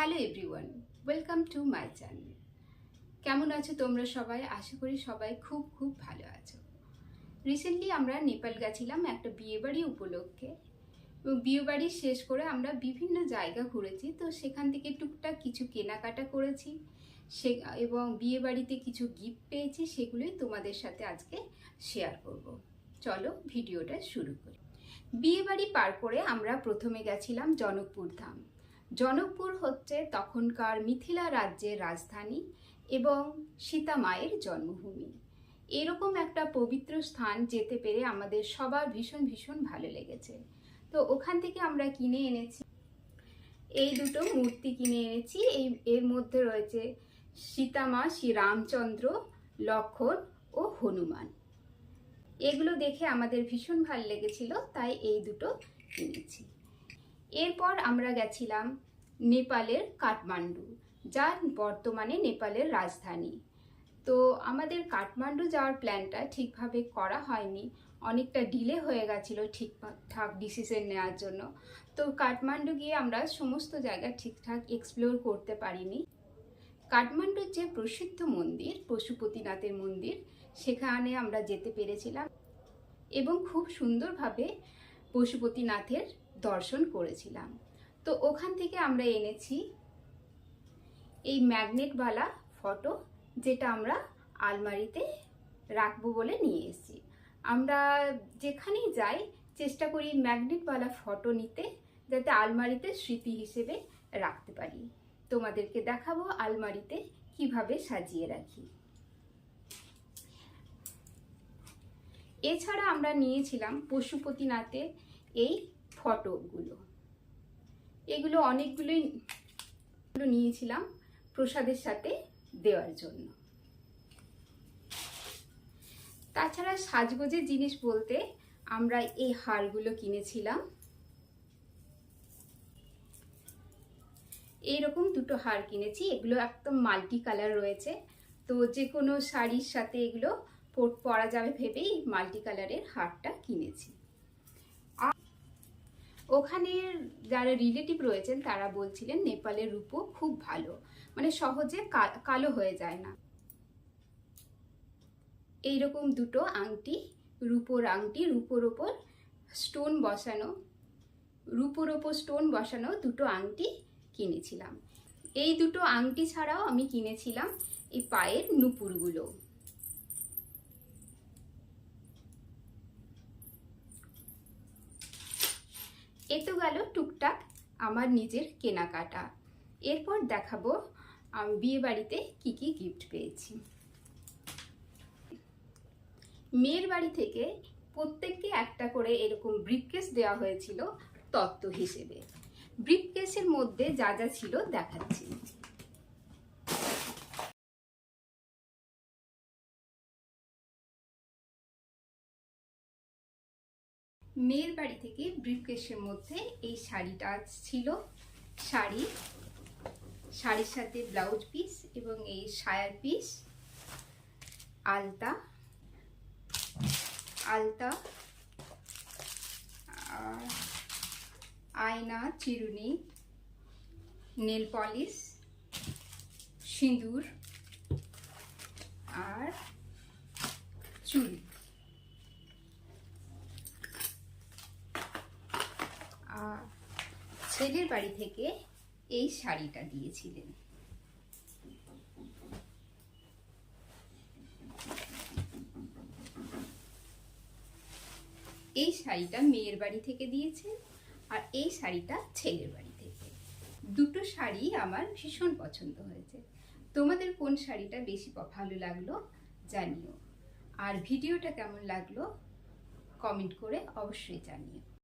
Hello everyone welcome to my channel কেমন আছো তোমরা সবাই? আশা করি সবাই খুব খুব ভালো আছো। রিসেন্টলি আমরা নেপাল গেছিলাম একটা বিয়েবাড়ি উপলক্ষে। এবং বিয়েবাড়ি শেষ করে আমরা বিভিন্ন জায়গা ঘুরেছি। তো সেখান থেকে টুকটাক কিছু কেনাকাটা করেছি। সে, এবং বিয়েবাড়িতে কিছু গিফট পেয়েছি, সেগুলোই তোমাদের সাথে আজকে শেয়ার করব। চলো ভিডিওটা শুরু করি। বিয়েবাড়ি পার করে আমরা প্রথমে গেছিলাম জনকপুর ধাম। জনকপুর হচ্ছে তখনকার মিথিলা রাজ্যের রাজধানী এবং সীতা মায়ের জন্মভূমি। এরকম একটা পবিত্র স্থান যেতে পেরে আমাদের সবার ভীষণ ভীষণ ভালো লেগেছে। তো ওখান থেকে আমরা কিনে এনেছি, এই দুটো মূর্তি কিনে এনেছি। এই, এর মধ্যে রয়েছে সীতামা শ্রী রামচন্দ্র, লক্ষণ ও হনুমান। এগুলো দেখে আমাদের ভীষণ ভালো লেগেছিল, তাই এই দুটো কিনেছি। এরপর আমরা গেছিলাম নেপালের কাঠমান্ডু যা বর্তমানে নেপালের রাজধানী। তো আমাদের কাঠমান্ডু যাওয়ার প্ল্যানটা ঠিকভাবে করা হয়নি। অনেকটা ডিলে হয়ে গেছিল ঠিকঠাক ডিসিশন নেওয়ার জন্য। তো কাঠমান্ডু গিয়ে আমরা সমস্ত জায়গা ঠিকঠাক এক্সপ্লোর করতে পারিনি। কাঠমান্ডুর যে প্রসিদ্ধ মন্দির, পশুপতিনাথের মন্দির, সেখানে আমরা যেতে পেরেছিলাম। এবং খুব সুন্দরভাবে পশুপতিনাথের দর্শন করেছিলাম। তো ওখান থেকে আমরা এনেছি এই ম্যাগনেটওয়ালা ফটো যেটা আমরা আলমারিতে রাখব বলে নিয়ে এসেছি। আমরা যেখানেই যাই চেষ্টা করি ম্যাগনেটওয়ালা ফটো নিতে যাতে আলমারিতে স্মৃতি হিসেবে রাখতে পারি। তোমাদেরকে দেখাবো আলমারিতে কীভাবে সাজিয়ে রাখি। এছাড়া আমরা নিয়েছিলাম পশুপতিনাথের এই ফটোগুলো এগুলো অনেকগুলোই নিয়েছিলাম প্রসাদের সাথে দেওয়ার জন্য। তাছাড়া সাজগোজের জিনিস বলতে আমরা এই হারগুলো কিনেছিলাম। এইরকম দুটো হার কিনেছি, এগুলো একদম মাল্টি কালার রয়েছে। তো যে কোনো শাড়ির সাথে এগুলো পরা যাবে ভেবেই মাল্টি কালারের হারটা কিনেছি। ওখানে যারা রিলেটিভ রয়েছেন, তারা বলছিলেন নেপালের রূপো খুব ভালো। মানে সহজে কালো হয়ে যায় না। এইরকম দুটো আংটি, রূপোর আংটি, রূপোর ওপর স্টোন বসানো, রূপোর ওপর স্টোন বসানো দুটো আংটি কিনেছিলাম। এই দুটো আংটি ছাড়াও আমি কিনেছিলাম এই পায়ের নুপুরগুলো। এ তো গেল টুকটাক আমার নিজের কেনাকাটা। এরপর দেখাবো আমি বিয়ে বাড়িতে কি কি গিফট পেয়েছি। মেয়ের বাড়ি থেকে প্রত্যেককে একটা করে এরকম ব্রিফকেস দেওয়া হয়েছিল তত্ত্ব হিসেবে। ব্রিফকেসের মধ্যে যা যা ছিল দেখাচ্ছি। মেয়ের বাড়ি থেকে ব্রিফকেসের মধ্যে এই শাড়িটা ছিল। শাড়ি, শাড়ির সাথে ব্লাউজ পিস এবং এই সায়ার পিস, আলতা আলতা আয়না, চিরুনি, নেল পলিশ, সিঁদুর আর চুড়ি। ছেলের বাড়ি থেকে এই শাড়িটা দিয়েছিলেন। এই শাড়িটা মেয়ের বাড়ি থেকে দিয়েছেন আর এই শাড়িটা ছেলের বাড়ি থেকে। দুটো শাড়ি আমার ভীষণ পছন্দ হয়েছে। তোমাদের কোন শাড়িটা বেশি ভালো লাগল জানিও। আর ভিডিওটা কেমন লাগল কমেন্ট করে অবশ্যই জানিও।